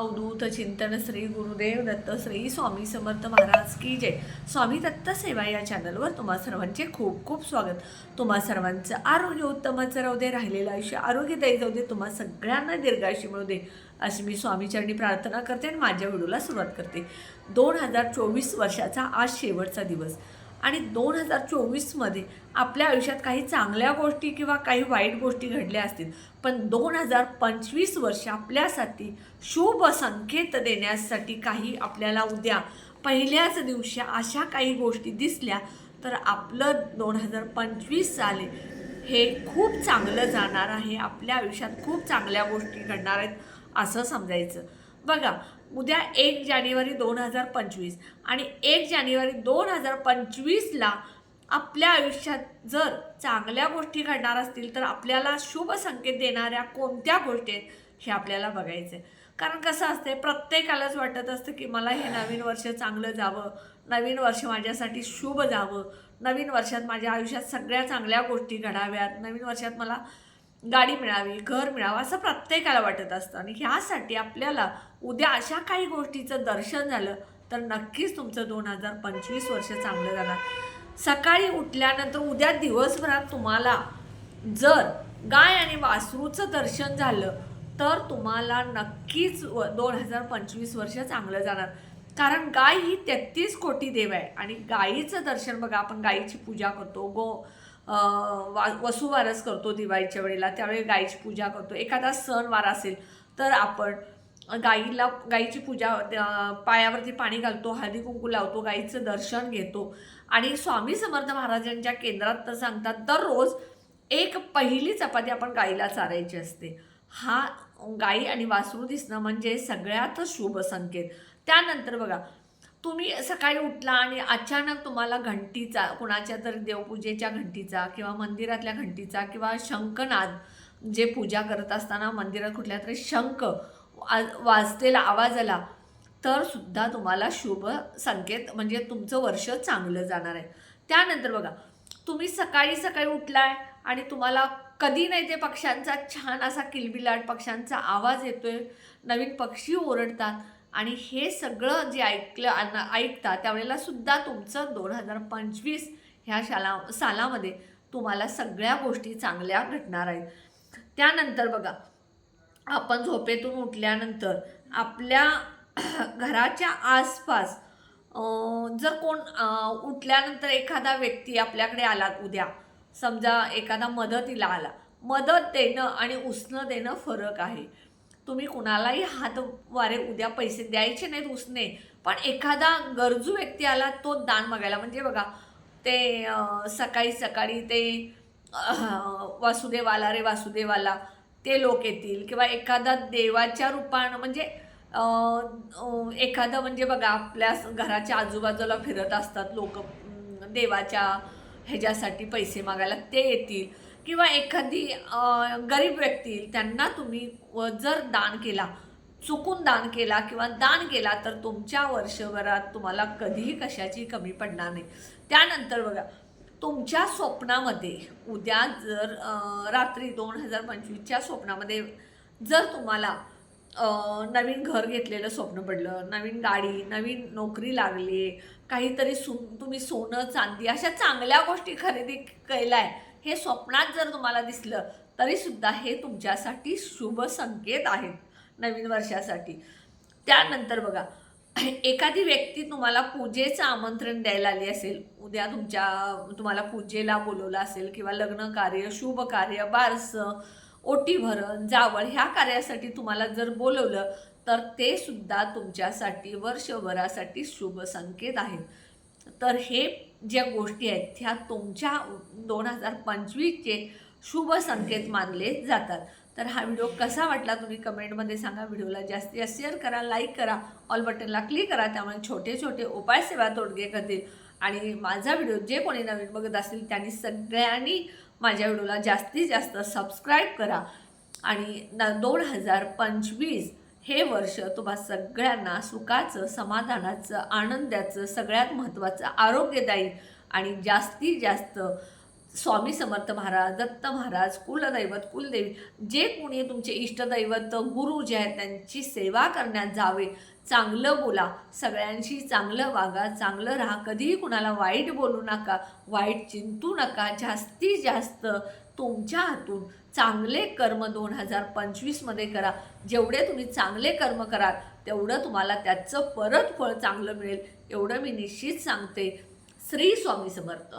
अवधूत चिंतन श्री गुरुदेव दत्त श्री स्वामी समर्थ महाराज की जय. स्वामी दत्त सेवा या चॅनलवर तुम्हा सर्वांचे खूप खूप स्वागत. तुम्हा सर्वांचं आरोग्य उत्तमच राहू दे राहिलेलं आयुष्य आरोग्यदायी जाऊ दे तुम्हा सगळ्यांना दीर्घायुष्य मिळू दे अशी मी स्वामीचरणी प्रार्थना करते आणि माझ्या व्हिडिओला सुरुवात करते. दोन हजार चोवीस वर्षाचा आज शेवटचा दिवस. आणि दोन हजार चोवीसमध्ये आपल्या आयुष्यात काही चांगल्या गोष्टी किंवा काही वाईट गोष्टी घडल्या असतील. पण दोन हजार पंचवीस वर्ष आपल्यासाठी शुभ संकेत देण्यासाठी काही आपल्याला उद्या पहिल्याच दिवशी अशा काही गोष्टी दिसल्या तर आपलं दोन हजार पंचवीस साले हे खूप चांगलं जाणार आहे. आपल्या आयुष्यात खूप चांगल्या गोष्टी घडणार आहेत असं समजायचं. बघा उद्या एक जानेवारी दोन हजार पंचवीस आणि एक जानेवारी दोन हजार पंचवीसला आपल्या आयुष्यात जर चांगल्या गोष्टी घडणार असतील तर आपल्याला शुभ संकेत देणाऱ्या कोणत्या गोष्टी आहेत हे आपल्याला बघायचं आहे कारण कसं असते प्रत्येकालाच वाटत असतं की मला हे नवीन वर्ष चांगलं जावं नवीन वर्ष माझ्यासाठी शुभ जावं नवीन वर्षात माझ्या आयुष्यात सगळ्या चांगल्या गोष्टी घडाव्यात नवीन वर्षात मला गाडी मिळावी घर मिळावं असं प्रत्येकाला वाटत असतं. आणि ह्यासाठी आपल्याला उद्या अशा काही गोष्टीचं दर्शन झालं तर नक्कीच तुमचं दोन हजार पंचवीस वर्ष चांगलं जाणार. सकाळी उठल्यानंतर उद्या दिवसभरात तुम्हाला जर गाय आणि वासरूचं दर्शन झालं तर तुम्हाला नक्कीच व दोन हजार पंचवीस वर्ष चांगलं जाणार. कारण गाय ही तेहतीस कोटी देव आहे. आणि गायीचं दर्शन बघा आपण गायीची पूजा करतो गो वा वसुवारस करतो दिवाळीच्या वेळेला त्यावेळी गायीची पूजा करतो. एखादा सणवार असेल तर आपण गाईला गाईची पूजा पायावरती पाणी घालतो हळदी कुंकू लावतो गाईचं दर्शन घेतो. आणि स्वामी समर्थ महाराजांच्या केंद्रात तर सांगतात दररोज एक पहिली चपाती आपण गाईला चारायची असते. हा गाई आणि वासरू दिसणं म्हणजे सगळ्यात शुभ संकेत. त्यानंतर बघा तुम्ही सकाळी उठला आणि अचानक तुम्हाला घंटीचा कुणाच्या तरी देवपूजेच्या घंटीचा किंवा मंदिरातल्या घंटीचा किंवा शंखनाद जे पूजा करत असताना मंदिरात कुठल्या तरी शंख वा- वाजतेला आवाज आला तर सुद्धा तुम्हाला शुभ संकेत म्हणजे तुमचं वर्ष चांगलं जाणार आहे. त्यानंतर बघा तुम्ही सकाळी सकाळी उठलाय आणि तुम्हाला कधी नाही ते पक्ष्यांचा छान असा किलबिलाट पक्ष्यांचा आवाज येतोय. नवीन पक्षी ओरडतात. आणि हे सगळं जे ऐकलं ऐकता त्यावेळेला सुद्धा तुमचं दोन हजार पंचवीस ह्या शाला सालामध्ये तुम्हाला सगळ्या गोष्टी चांगल्या घडणार आहेत. त्यानंतर बघा आपण झोपेतून उठल्यानंतर आपल्या घराच्या आसपास जर कोण उठल्यानंतर एखादा व्यक्ती आपल्याकडे आला उद्या समजा एखादा मदतीला आला मदत देणं आणि उसणं देणं फरक आहे. तुम्ही कुणालाही हात वारे उद्या पैसे द्यायचे नाहीत उसने पण एखादा गरजू व्यक्ती आला तो दान मागायला. म्हणजे बघा ते सकाळी सकाळी ते वासुदेवाला रे वासुदेवाला ते लोक येतील किंवा एखादा देवाच्या रूपानं म्हणजे एखादं म्हणजे बघा आपल्या घराच्या आजूबाजूला फिरत असतात लोक देवाच्या ह्याच्यासाठी पैसे मागायला ते येतील. किंवा एखादी गरीब व्यक्ती येईल, त्यांना तुम्ही व जर दान केला चुकून दान केला किंवा दान केला तर तुमच्या वर्षभरात तुम्हाला कधीही कशाची कमी पडणार नाही. त्यानंतर बघा तुमच्या स्वप्नामध्ये उद्या जर रात्री दोन हजार पंचवीसच्या स्वप्नामध्ये जर तुम्हाला नवीन घर घेतलेलं स्वप्न पडलं नवीन गाडी नवीन नोकरी लागली काहीतरी सु तुम्ही सोनं चांदी अशा चांगल्या गोष्टी खरेदी केलाय हे स्वप्नात जर तुम्हाला दिसलं तरीसुद्धा हे तुमच्यासाठी शुभ संकेत आहेत नवीन वर्षासाठी. त्यानंतर बघा एखादी व्यक्ती तुम्हाला पूजेचं आमंत्रण द्यायला आली असेल उद्या तुमच्या तुम्हाला पूजेला बोलवलं असेल किंवा लग्न कार्य शुभ कार्य बारसं ओटी भरण जावळ ह्या कार्यासाठी तुम्हाला जर बोलवलं तर ते सुद्धा तुमच्यासाठी वर्षभरासाठी शुभ संकेत आहेत. तर हे ज्या गोष्टी आहेत ह्या तुमच्या दोन हजार पंचवीसचे शुभ संकेत मानले जातात. तर हा व्हिडिओ कसा वाटला तुम्ही कमेंटमध्ये सांगा. व्हिडिओला जास्तीत जास्त शेअर करा लाईक करा ऑल बटनला क्लिक करा. त्यामुळे छोटे छोटे उपाय सेवा तोडगे करतील. आणि माझा व्हिडिओ जे कोणी नवीन बघत असतील त्यांनी सगळ्यांनी माझ्या व्हिडिओला जास्तीत जास्त सबस्क्राईब करा. आणि न दोन हजार पंचवीस हे वर्ष तुम्हा सगळ्यांना सुखाचं समाधानाचं आनंदाचं सगळ्यात महत्त्वाचं आरोग्यदायी आणि जास्तीत जास्त स्वामी समर्थ महाराज दत्त महाराज कुलदैवत कुलदेवी जे कोणी तुमचे इष्टदैवत गुरु जे आहेत त्यांची सेवा करण्यात जावे चांगलं बोला. सगळ्यांशी चांगलं वागा चांगलं राहा. कधीही कुणाला वाईट बोलू नका वाईट चिंतू नका. जास्तीत जास्त तुमच्या हातून चांगले कर्म दोन हजार पंचवीसमध्ये करा. जेवढे तुम्ही चांगले कर्म कराल तेवढं तुम्हाला त्याचं परत फळ चांगलं मिळेल. एवढं मी निश्चित सांगते. श्री स्वामी समर्थ.